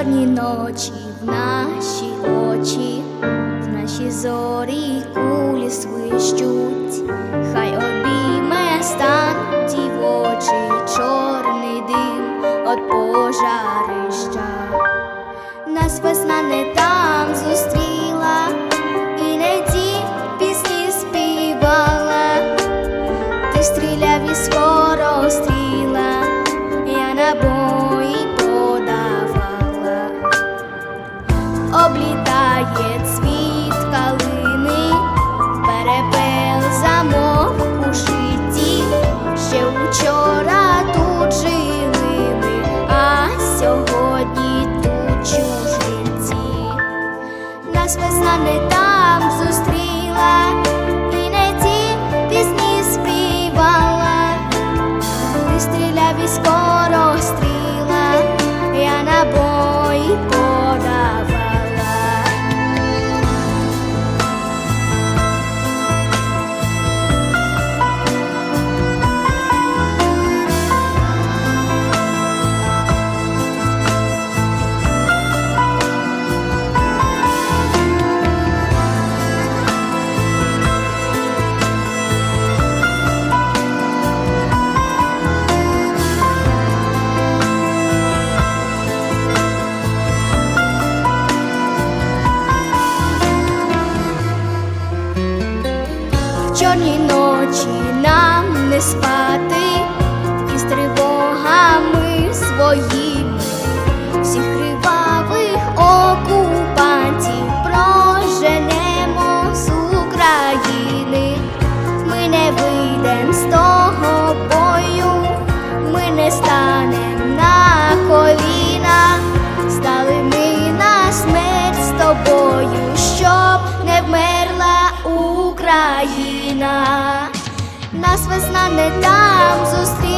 чорні ночі, в наші очі, в наші зорі кулі свищуть, хай обійме стан ті в очі, чорний дим от пожарища. Нас весна Christmas Sunday чорній ночі нам не спати. нас весна не там зустріла.